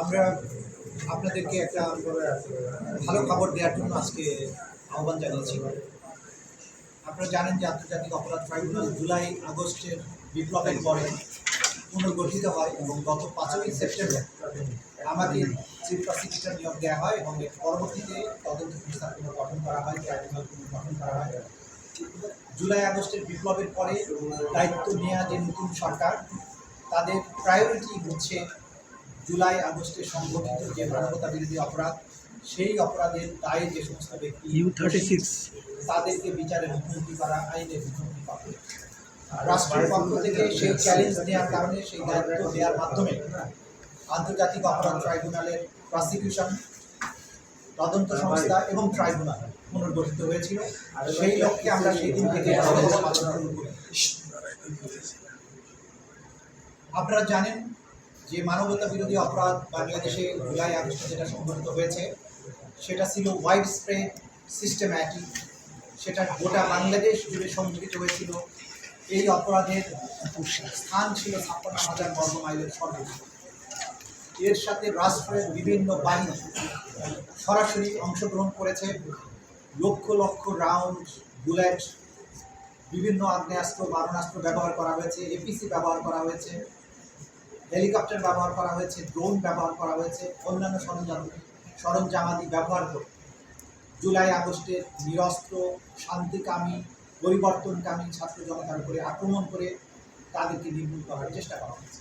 আমরা আপনাদেরকে একটা ভালো খবর দেওয়ার জন্য আজকে আহ্বান জানিয়েছি। আপনারা জানেন যে আন্তর্জাতিক অপরাধ ট্রাইব্যুনাল জুলাই আগস্টের বিপ্লবের পরে পুনর্গঠিত হয় এবং গত পাঁচই সেপ্টেম্বর আমাকে চিফ প্রসিকিউটর নিয়োগ দেওয়া হয় এবং এর পরবর্তীতে তদন্ত সংস্থা পুনর্গঠন করা হয়, ট্রাইব্যুনাল পুনর্গঠন করা হয়। জুলাই আগস্টের বিপ্লবের পরে দায়িত্ব নেওয়া যে নতুন সরকার, তাদের প্রায়োরিটি হচ্ছে জুলাই আগস্টে সংগঠিত যে মানবতা বিরোধী অপরাধ সেই অপরাধের দায়ে যে সমস্ত ব্যক্তি ইউ থার্টি সিক্স। তাদেরকে বিচারের মুখোমুখি করা আইনের মুখোমুখি করা। রাষ্ট্রের পক্ষ থেকে সেই চ্যালেঞ্জ নেওয়ার কারণে সেই দায়িত্ব দেওয়ার মাধ্যমে আন্তর্জাতিক অপরাধ ট্রাইব্যুনালের প্রসিকিউশন তদন্ত সংস্থা এবং ট্রাইব্যুনাল পুনর্গঠিত হয়েছিল। সেই লক্ষ্যে আমরা সেই দিন থেকে আপনারা জানেন যে মানবতা বিরোধী অপরাধ বাংলাদেশে জুলাই আগস্টে যেটা সংঘটিত হয়েছে, সেটা ছিল ওয়াইড স্প্রেড সিস্টেম্যাটিক সেটা গোটা বাংলাদেশ জুড়ে সংঘটিত হয়েছিল। এই অপরাধের স্থান ছিল ছাপ্পান্ন হাজার বর্গ মাইলের সর্বোচ্চ। এর সাথে রাষ্ট্রের বিভিন্ন বাহিনী সরাসরি অংশগ্রহণ করেছে। লক্ষ লক্ষ রাউন্ড বুলেট বিভিন্ন আগ্নেয়াস্ত্র মারণাস্ত্র ব্যবহার করা হয়েছে এপিসি ব্যবহার করা হয়েছে। হেলিকপ্টার ব্যবহার করা হয়েছে, ড্রোন ব্যবহার করা হয়েছে, অন্যান্য সরঞ্জাম, সরঞ্জামাদি ব্যবহার করে। জুলাই আগস্টের নিরস্ত্র, শান্তিকামী, পরিবর্তনকামী ছাত্র জনতার উপরে আক্রমণ করে তাদেরকে নির্মূল করার চেষ্টা করা হয়েছে।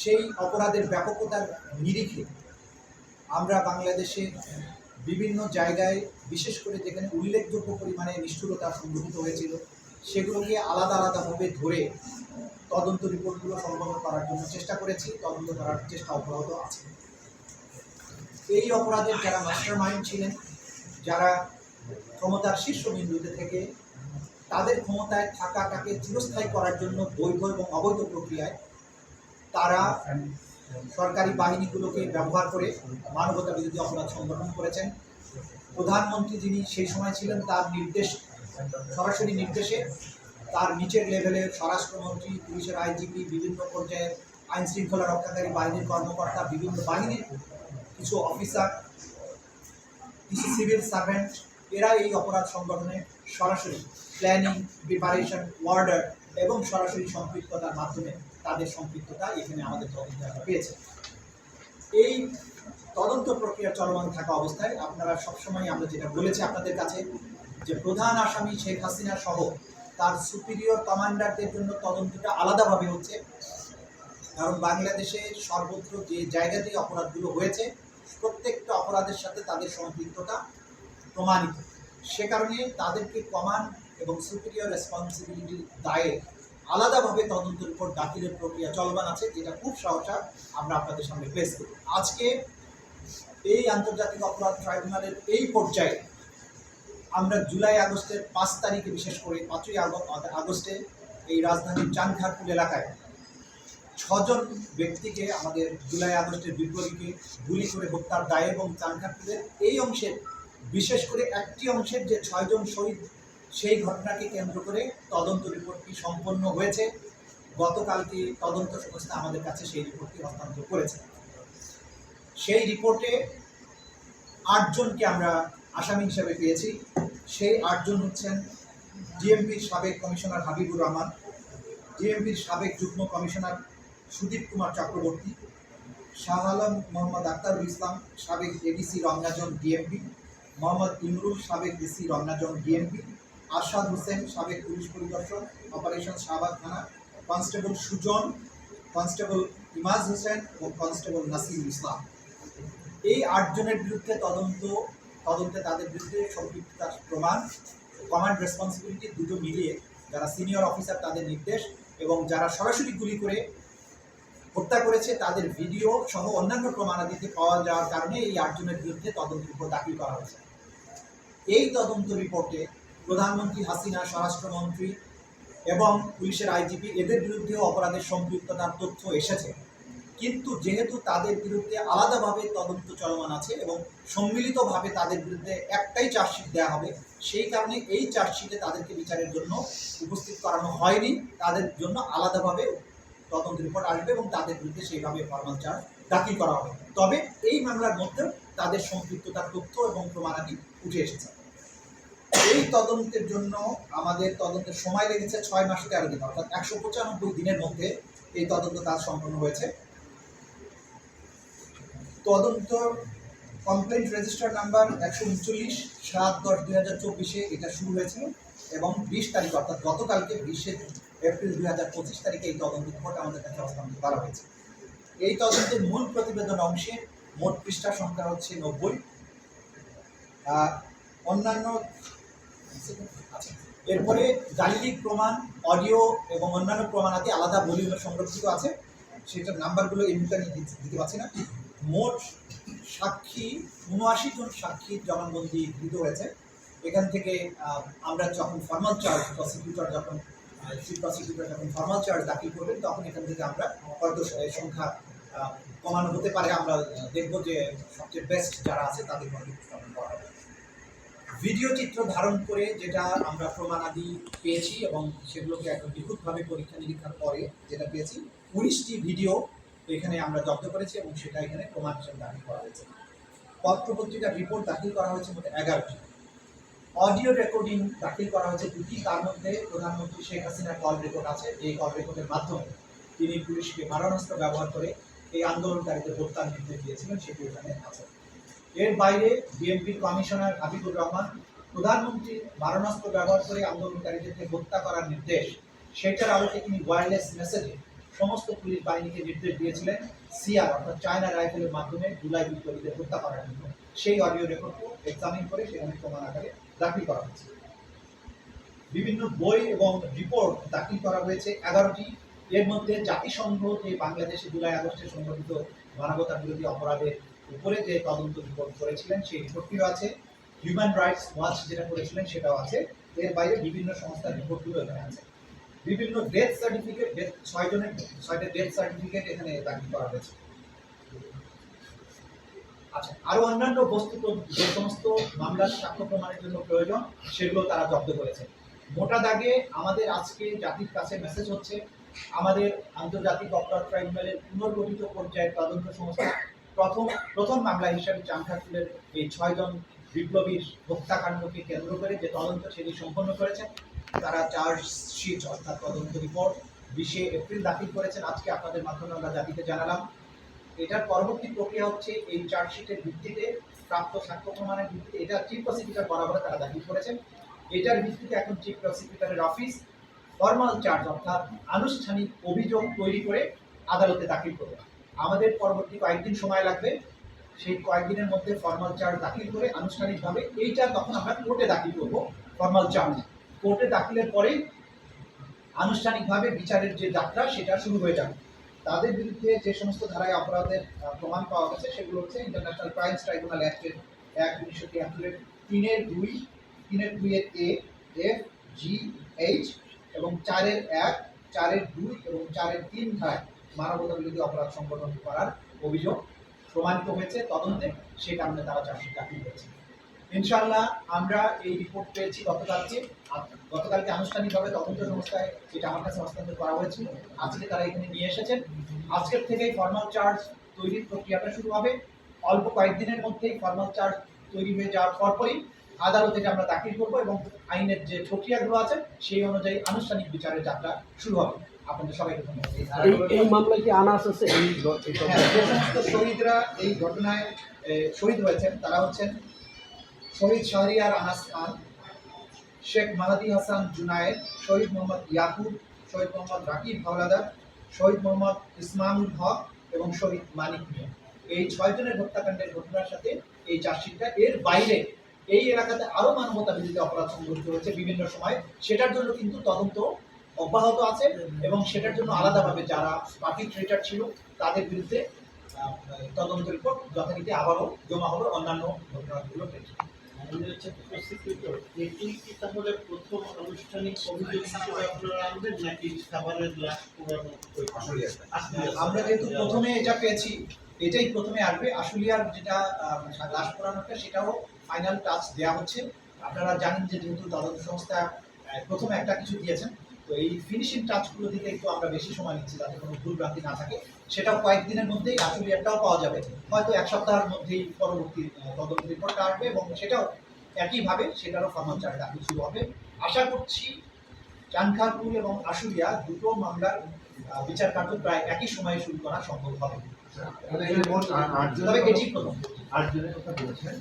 সেই অপরাধের ব্যাপকতার নিরিখে আমরা বাংলাদেশে বিভিন্ন জায়গায়, বিশেষ করে যেখানে উল্লেখযোগ্য পরিমাণে নিষ্ঠুরতা সংঘটিত হয়েছিল, সেগুলোকে আলাদা আলাদাভাবে ধরে তদন্ত রিপোর্টগুলো সংগ্রহ করার জন্য চেষ্টা করেছি, তদন্ত করার চেষ্টা অব্যাহত আছে। এই অপরাধের যারা মাস্টার মাইন্ড ছিলেন, যারা ক্ষমতার শীর্ষবিন্দুতে থেকে, তাদের ক্ষমতায় থাকাটাকে চিরস্থায়ী করার জন্য বৈধ এবং অবৈধ প্রক্রিয়ায় তারা সরকারি বাহিনীগুলোকে ব্যবহার করে মানবতা বিরোধী অপরাধ সংগঠন করেছেন। প্রধানমন্ত্রী যিনি সেই সময় ছিলেন, তার নির্দেশ, সরাসরি নির্দেশে তার নিচের লেভেলের স্বরাষ্ট্রমন্ত্রী, পুলিশের আইজিপি বিভিন্ন পর্যায়ের আইন শৃঙ্খলা রক্ষাকারী বাহিনীর কর্মকর্তা, বিভিন্ন বাহিনীর কিছু অফিসার কিছু সিভিল সার্ভেন্ট এরা এই অপরাধ সংগঠনে সরাসরি প্ল্যানিং প্রিপারেশন ওয়ার্ডার এবং সরাসরি সম্পৃক্ততার মাধ্যমে তাদের সম্পৃক্ততা এখানে আমাদের তদন্ত পেয়েছে। এই তদন্ত প্রক্রিয়া চলমান থাকা অবস্থায় আপনারা সবসময় আমরা যেটা বলেছি আপনাদের কাছে, যে প্রধান আসামি শেখ হাসিনা সহ তার সুপিরিয়র কমান্ডারদের জন্য তদন্তটা আলাদাভাবে হচ্ছে। কারণ বাংলাদেশে সর্বত্র যে জায়গাতেই অপরাধগুলো হয়েছে, প্রত্যেকটা অপরাধের সাথে তাদের সম্পৃক্ততা প্রমাণিত। সে কারণে তাদেরকে কমান্ড এবং সুপিরিয়র রেসপন্সিবিলিটির দায়ে আলাদাভাবে তদন্ত রিপোর্ট দাখিলের প্রক্রিয়া চলমান আছে, যেটা খুব সহসা আমরা আপনাদের সামনে প্লেস করি আজকে এই আন্তর্জাতিক অপরাধ ট্রাইব্যুনালের এই পর্যায়ে আমরা জুলাই আগস্টের পাঁচ তারিখে, বিশেষ করে পাঁচই আগস্টে এই রাজধানীর চানখারপুল এলাকায় ছজন ব্যক্তিকে আমাদের জুলাই আগস্টের বিপ্লবীকে গুলি করে হত্যার দায় এবং চানখারপুলের এই অংশের, বিশেষ করে একটি অংশের যে ছয়জন শহীদ, সেই ঘটনাকে কেন্দ্র করে তদন্ত রিপোর্টটি সম্পন্ন হয়েছে। গতকালকে তদন্ত সংস্থা আমাদের কাছে সেই রিপোর্টটি হস্তান্তর করেছে। সেই রিপোর্টে আটজনকে আমরা আসামি হিসেবে পেয়েছি। সেই আটজন হচ্ছেন ডিএমপির সাবেক কমিশনার হাবিবুর রহমান, ডিএমপির সাবেক যুগ্ম কমিশনার সুদীপ কুমার চক্রবর্তী শাহ আলম মোহাম্মদ আক্তারুল ইসলাম সাবেক এডিসি রমনাজন ডিএমপি, মোহাম্মদ ইমরুল সাবেক ডিসি রমনাজন ডিএমপি, আরশাদ হোসেন সাবেক পুলিশ পরিদর্শক, অপারেশন শাহবাগ থানা, কনস্টেবল সুজন, কনস্টেবল ইমাজ হোসেন ও কনস্টেবল নাসির ইসলাম। এই আটজনের বিরুদ্ধে তদন্ত তদন্তে তাদের বিরুদ্ধে সম্পৃক্ততার প্রমাণ কমান্ড রেসপন্সিবিলিটি দুটো মিলিয়ে যারা সিনিয়র অফিসার তাদের নির্দেশ এবং যারা সরাসরি গুলি করে হত্যা করেছে, তাদের ভিডিও সহ অন্যান্য প্রমাণাদিতে পাওয়া যাওয়ার কারণে এই আটজনের বিরুদ্ধে তদন্ত রিপোর্ট দাখিল করা হয়েছে। এই তদন্ত রিপোর্টে প্রধানমন্ত্রী হাসিনা, স্বরাষ্ট্রমন্ত্রী এবং পুলিশের আইজিপি এদের বিরুদ্ধেও অপরাধের সম্পৃক্ততার তথ্য এসেছে। কিন্তু যেহেতু তাদের বিরুদ্ধে আলাদাভাবে তদন্ত চলমান আছে এবং সম্মিলিতভাবে তাদের বিরুদ্ধে একটাই চার্জশিট দেওয়া হবে, সেই কারণে এই চার্জশিটে তাদেরকে বিচারের জন্য উপস্থিত করানো হয়নি। তাদের জন্য আলাদাভাবে তদন্ত রিপোর্ট আসবে এবং তাদের বিরুদ্ধে সেইভাবে ফর্মাল চার্জ দাখিল করা হবে। তবে এই মামলার মধ্যেও তাদের সম্পৃক্ততার তথ্য এবং প্রমাণাদি উঠে এসেছে। এই তদন্তের জন্য আমাদের তদন্তের সময় লেগেছে ছয় মাস তেরো দিন, অর্থাৎ একশো পঁচানব্বই দিনের মধ্যে এই তদন্ত কাজ সম্পন্ন হয়েছে। তদন্ত কমপ্লেন্ট রেজিস্টার নাম্বার একশো উনচল্লিশ সাত দশ দুই হাজার চব্বিশে এটা শুরু হয়েছিল এবং বিশ তারিখ অর্থাৎ গতকালকে বিশে এপ্রিল দুই হাজার পঁচিশ তারিখে এই তদন্ত রিপোর্ট আমাদের কাছে হস্তান্তর করা হয়েছে। এই তদন্তের মূল প্রতিবেদন অংশে মোট পৃষ্ঠা সংখ্যা হচ্ছে নব্বই। অন্যান্য আচ্ছা, এরপরে গাণিতিক প্রমাণ অডিও এবং অন্যান্য প্রমাণাদি আলাদা ভলিউমে সংরক্ষিত আছে। সেটার নাম্বারগুলো এই আমি দিতে পারছি না। মোট সাক্ষী, উনআশি জন সাক্ষীর জবানবন্দি গৃহীত হয়েছে। এখান থেকে আমরা যখন ফর্মাল চার্জ প্রসিকিউটর যখন চিফ প্রসিকিউটর যখন ফর্মাল চার্জ দাখিল করবেন, তখন এখান থেকে আমরা হয়তো সংখ্যা কমানো হতে পারে। আমরা দেখব যে সবচেয়ে বেস্ট যারা আছে, তাদের মধ্যে উপস্থাপন করা হবে ভিডিও চিত্র ধারণ করে যেটা আমরা প্রমাণাদি পেয়েছি এবং সেগুলোকে একদম নিখুঁতভাবে পরীক্ষা নিরীক্ষার পরে যেটা পেয়েছি, উনিশটি ভিডিও এখানে আমরা জব্দ করেছি এবং সেটা এখানে প্রমাণ হিসেবে দাখিল করা হয়েছে। পত্র পত্রিকার রিপোর্ট দাখিল করা হয়েছে মোট এগারোটি। অডিও রেকর্ডিং দাখিল করা হয়েছে দুটি। তার মধ্যে প্রধানমন্ত্রী শেখ হাসিনার কল রেকর্ড আছে। এই কল রেকর্ডের মাধ্যমে তিনি পুলিশকে মারণাস্ত্র ব্যবহার করে এই আন্দোলনকারীদের হত্যার নির্দেশ দিয়েছিলেন, সেটি এখানে আছে। এর বাইরে বিএনপির কমিশনার হাবিবুর রহমান প্রধানমন্ত্রী মারণাস্ত্র ব্যবহার করে আন্দোলনকারীদেরকে হত্যা করার নির্দেশ, সেটার আলোকে তিনি ওয়্যারলেস মেসেজে সমস্ত পুলিশ বাহিনীকে নির্দেশ দিয়েছিলেন সিআর, অর্থাৎ চায়না রাইফেলের মাধ্যমে জুলাই বিপ্লবীদের হত্যা করার জন্য। সেই অডিও রেকর্ডকে এক্সামিন করে সেখানে প্রমাণ আকারে দাখিল করা হয়েছে। বিভিন্ন বই এবং রিপোর্ট দাখিল করা হয়েছে। এগারোটি। এর মধ্যে জাতিসংঘ যে বাংলাদেশে জুলাই আগস্টে সংঘটিত মানবতা বিরোধী অপরাধের উপরে যে তদন্ত রিপোর্ট করেছিলেন, সেই রিপোর্টটিও আছে। হিউম্যান রাইটস ওয়াচ যেটা করেছিলেন, সেটাও আছে। এর বাইরে বিভিন্ন সংস্থার রিপোর্টগুলো এখানে আছে। বিভিন্ন ডেথ সার্টিফিকেট ডেথ ছয় জনের, ছয়টা ডেথ সার্টিফিকেট এখানে দাখিল করা হয়েছে। আচ্ছা আরও অন্যান্য বস্তু যে সমস্ত মামলার সাক্ষ্য প্রমাণের জন্য প্রয়োজন, সেগুলো তারা জব্দ করেছে। মোটা দাগে আমাদের আজকে জাতির কাছে মেসেজ হচ্ছে, আমাদের আন্তর্জাতিক অপরাধ ট্রাইব্যুনালের পুনর্গঠিত পর্যায়ের তদন্ত সংস্থা প্রথম প্রথম মামলা হিসেবে চাংখারপুলের এই ছয়জন বিপ্লবীর হত্যাকাণ্ডকে কেন্দ্র করে যে তদন্ত সেটি সম্পন্ন করেছেন তারা চার্জশিট অর্থাৎ তদন্ত রিপোর্ট বিশে এপ্রিল দাখিল করেছেন। আজকে আপনাদের মাধ্যমে আমরা জাতিকে জানালাম। এটার পরবর্তী প্রক্রিয়া হচ্ছে এই চার্জশিটের ভিত্তিতে, প্রাপ্ত সাক্ষ্য প্রমাণের ভিত্তিতে এটা চিফ প্রসিকিউটর বরাবর তারা দাখিল করেছেন। এটার ভিত্তিতে এখন চিফ প্রসিকিউটরের অফিস ফর্মাল চার্জ অর্থাৎ আনুষ্ঠানিক অভিযোগ তৈরি করে আদালতে দাখিল করবে। আমাদের পরবর্তী কয়েকদিন সময় লাগবে। সেই কয়েকদিনের মধ্যে ফর্মাল চার্জ দাখিল করে আনুষ্ঠানিকভাবে এইটা তখন আমরা কোর্টে দাখিল করব ফর্মাল চার্জ কোর্টে দাখিলের পরেই আনুষ্ঠানিকভাবে বিচারের যে যাত্রা, সেটা শুরু হয়ে যাবে। তাদের বিরুদ্ধে যে সমস্ত ধারায় অপরাধের প্রমাণ পাওয়া গেছে, সেগুলো হচ্ছে ইন্টারন্যাশনাল ক্রাইমস ট্রাইব্যুনাল অ্যাক্টের এক উনিশশো তিয়াত্তরের তিনের দুই, তিনের দুইয়ের এ, এফ, জি, এইচ এবং চারের এক, চারের দুই এবং চারের তিন ধারায় মানবতা বিরোধী অপরাধ সংগঠন করার অভিযোগ প্রমাণিত হয়েছে, তদন্তে সেই কারণে তারা চার্জশিট দাখিল করেছে ইনশাল্লাহ আমরা এই রিপোর্ট পেয়েছি গতকালকে। গতকালকে আনুষ্ঠানিকভাবে তদন্ত সংস্থায় এটা আমার কাছে হস্তান্তর করা হয়েছিল আজকে তারা এখানে নিয়ে এসেছেন। আজকের থেকেই ফর্মাল চার্জ তৈরির প্রক্রিয়াটা শুরু হবে। অল্প কয়েকদিনের মধ্যেই ফর্মাল চার্জ তৈরি হয়ে যাওয়ার পরপরই আদালতে আমরা দাখিল করব এবং আইনের যে প্রক্রিয়াগুলো আছে সেই অনুযায়ী আনুষ্ঠানিক বিচারের যাত্রা শুরু হবে। আপনাদের সবাইকে ধন্যবাদ। এই মামলায় কি আছে? এই হ্যাঁ, যে সমস্ত শহীদরা এই ঘটনায় শহীদ হয়েছেন তারা হচ্ছেন শহীদ শাহরিয়ার আনাস খান শেখ মাহাদি হাসান জুনায়েদ, শহীদ মোহাম্মদ ইয়াকুব, শহীদ মোহাম্মদ রাকিব হাওলাদার, শহীদ মোহাম্মদ ইসমামুল হক এবং শহীদ মানিক মিয়া। এই ছয়জনের হত্যাকাণ্ডের ঘটনার সাথে এই চার্জশিটটা এর বাইরে এই এলাকাতে আরও মানবতা বিরোধী অপরাধ সংঘটিত হয়েছে বিভিন্ন সময়। সেটার জন্য কিন্তু তদন্ত অব্যাহত আছে এবং সেটার জন্য আলাদাভাবে যারা পার্টিট্রেটার ছিল তাদের বিরুদ্ধে তদন্ত রিপোর্ট যথারীতি আবারও জমা হবে অন্যান্য ঘটনাগুলো। প্রসিকিউটর এটি কি তাহলে প্রথম আনুষ্ঠানিক অভিযোগ হিসেবে আপনারা আনবেন নাকি খাবারের লাশ আমরা যেহেতু প্রথমে এটা পেয়েছি এটাই প্রথমে আসবে। আশুলিয়ার যেটা লাশ পোড়ানোটা সেটাও ফাইনাল টাচ দেওয়া হচ্ছে। আপনারা জানেন যে যেহেতু তদন্ত সংস্থা প্রথমে একটা কিছু দিয়েছেন তো এই ফিনিশিং টাচগুলো দিতে একটু আমরা বেশি সময় নিচ্ছি যাতে কোনো ভুল ভ্রান্তি না থাকে। সেটাও কয়েকদিনের মধ্যেই আশুলিয়ারটাও পাওয়া যাবে। হয়তো এক সপ্তাহের মধ্যেই পরবর্তী তদন্ত রিপোর্টটা আসবে এবং সেটাও একইভাবে সেটারও ফার্মাচার ডাকি শুরু হবে। আশা করছি চানখারপুর এবং আশুলিয়া দুটো মামলার বিচার কার্য প্রায় একই সময়ে শুরু করা সম্ভব হবে। আট- তবে এটি প্রথম। আটজনের কথা বলছেন।